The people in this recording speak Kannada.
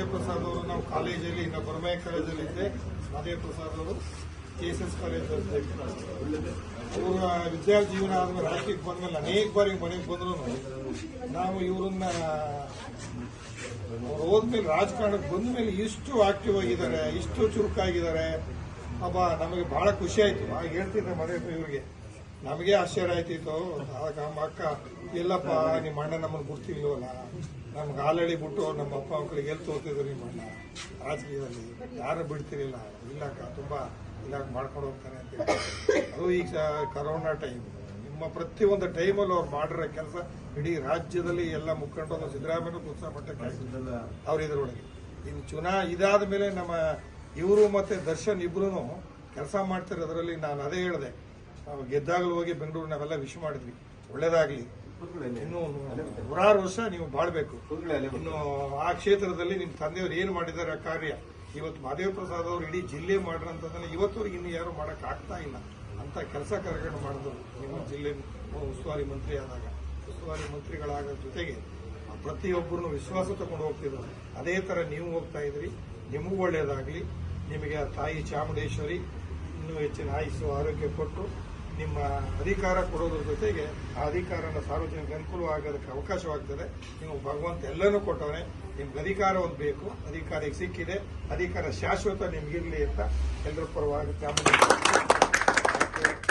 ಮಾದೇವ ಪ್ರಸಾದ್ ಅವರು ನಾವು ಕಾಲೇಜಲ್ಲಿ, ಇನ್ನು ಬರಮಾಯ ಕಾಲೇಜಲ್ಲಿ ಇದ್ದೆ ಮಹದೇವ್ ಪ್ರಸಾದ್ ಅವರು ಕೆ ಎಸ್ ಎಸ್ ಕಾಲೇಜ್ ಅವರ ವಿದ್ಯಾರ್ಥಿ ಜೀವನ ಆದ್ಮೇಲೆ ರಾಜಕೀಯಕ್ಕೆ ಬಂದ್ಮೇಲೆ ಅನೇಕ ಬಾರಿ ಮನೆಗೆ ಬಂದ್ರು ನಾವು ಇವರನ್ನ ಅವ್ರು ಹೋದ್ಮೇಲೆ ರಾಜಕಾರಣಕ್ಕೆ ಬಂದ ಮೇಲೆ ಇಷ್ಟು ಆಕ್ಟಿವ್ ಆಗಿದ್ದಾರೆ, ಇಷ್ಟು ಚುರುಕಾಗಿದ್ದಾರೆ. ಅಬ್ಬ, ನಮಗೆ ಬಹಳ ಖುಷಿ ಆಯ್ತು. ಹೇಳ್ತಿದ್ದೆ ಮನೆ ಇವ್ರಿಗೆ. ನಮಗೆ ಆಶ್ಚರ್ಯ ಆಯ್ತಿತ್ತು ಆಗ ನಮ್ಮ ಅಕ್ಕ, ಇಲ್ಲಪ್ಪ, ನಿಮ್ಮ ಅಣ್ಣ ನಮ್ಮನ್ನು ಗುರ್ತಿಲ್ವಲ್ಲ? ನಮ್ಗೆ ಆಲಳಿ ಬಿಟ್ಟು ನಮ್ಮ ಅಪ್ಪ ಮಕ್ಕಳಿಗೆ ಎಲ್ಲಿ ತೋರ್ತಿದ್ರು ನಿಮ್ಮ ಅಣ್ಣ? ರಾಜಕೀಯದಲ್ಲಿ. ಯಾರು ಬಿಡ್ತಿರಲಿಲ್ಲ. ಇಲ್ಲಕ್ಕ ತುಂಬ ಇಲ್ಲ ಮಾಡ್ಕೊಂಡು ಹೋಗ್ತಾರೆ ಅಂತ. ಅದು ಈಗ ಕರೋನಾ ಟೈಮ್ ನಿಮ್ಮ ಪ್ರತಿಯೊಂದು ಟೈಮಲ್ಲಿ ಅವ್ರು ಮಾಡಿರೋ ಕೆಲಸ ಇಡೀ ರಾಜ್ಯದಲ್ಲಿ ಎಲ್ಲ ಮುಖಂಡರು ಸಿದ್ದರಾಮಯ್ಯ ಉತ್ಸಾಹ ಮಟ್ಟಕ್ಕೆ. ಅವ್ರ ಇದರೊಳಗೆ. ಇನ್ನು ಚುನಾ ಇದಾದ ಮೇಲೆ ನಮ್ಮ ಇವರು ಮತ್ತು ದರ್ಶನ್ ಇಬ್ಬರೂ ಕೆಲಸ ಮಾಡ್ತಿರೋದ್ರಲ್ಲಿ ನಾನು ಅದೇ ಹೇಳಿದೆ. ಗೆದ್ದಾಗಲೂ ಹೋಗಿ ಬೆಂಗಳೂರು ನಾವೆಲ್ಲ ವಿಶ್ ಮಾಡಿದ್ವಿ. ಒಳ್ಳೇದಾಗ್ಲಿ. ಇನ್ನು ನೂರಾರು ವರ್ಷ ನೀವು ಬಾಳ್ಬೇಕು. ಇನ್ನು ಆ ಕ್ಷೇತ್ರದಲ್ಲಿ ನಿಮ್ಮ ತಂದೆಯವರು ಏನು ಮಾಡಿದ್ದಾರೆ ಆ ಕಾರ್ಯ? ಇವತ್ತು ಮಾದೇವ ಪ್ರಸಾದ್ ಅವರು ಇಡೀ ಜಿಲ್ಲೆ ಮಾಡಿರೋಂಥದ್ದನ್ನ ಇವತ್ತವರೆಗೆ ಇನ್ನು ಯಾರು ಮಾಡಕ್ ಆಗ್ತಾ ಇಲ್ಲ. ಅಂತ ಕೆಲಸ ಕಾರ್ಯಗಳನ್ನು ಮಾಡಿದ್ರು ನಿಮ್ಮ ಜಿಲ್ಲೆ ಉಸ್ತುವಾರಿ ಮಂತ್ರಿ ಆದಾಗ. ಉಸ್ತುವಾರಿ ಮಂತ್ರಿಗಳಾಗ ಜೊತೆಗೆ ಪ್ರತಿಯೊಬ್ಬರನ್ನು ವಿಶ್ವಾಸ ತಗೊಂಡು ಹೋಗ್ತಿದ್ರು ಅದೇ ತರ ನೀವು ಹೋಗ್ತಾ ಇದ್ರಿ. ನಿಮಗೂ ಒಳ್ಳೇದಾಗ್ಲಿ. ನಿಮಗೆ ಆ ತಾಯಿ ಚಾಮುಂಡೇಶ್ವರಿ ಇನ್ನೂ ಹೆಚ್ಚಿನ ಆಯುಸ್ಸು ಆರೋಗ್ಯ ಕೊಟ್ಟು ನಿಮ್ಮ ಅಧಿಕಾರ ಕೊಡೋದ್ರ ಜೊತೆಗೆ ಆ ಅಧಿಕಾರನ ಸಾರ್ವಜನಿಕ ಅನುಕೂಲ ಆಗೋದಕ್ಕೆ ಅವಕಾಶವಾಗ್ತದೆ. ನೀವು ಭಗವಂತ ಎಲ್ಲನೂ ಕೊಟ್ಟವನೇ. ನಿಮ್ಗೆ ಅಧಿಕಾರ ಒಂದು ಬೇಕು. ಅಧಿಕಾರ ಸಿಕ್ಕಿದೆ. ಅಧಿಕಾರ ಶಾಶ್ವತ ನಿಮ್ಗಿರ್ಲಿ ಅಂತ ಎಲ್ಲರ ಪರವಾಗಿ ಚಾಮುಂಡೇಶ್ವರಿ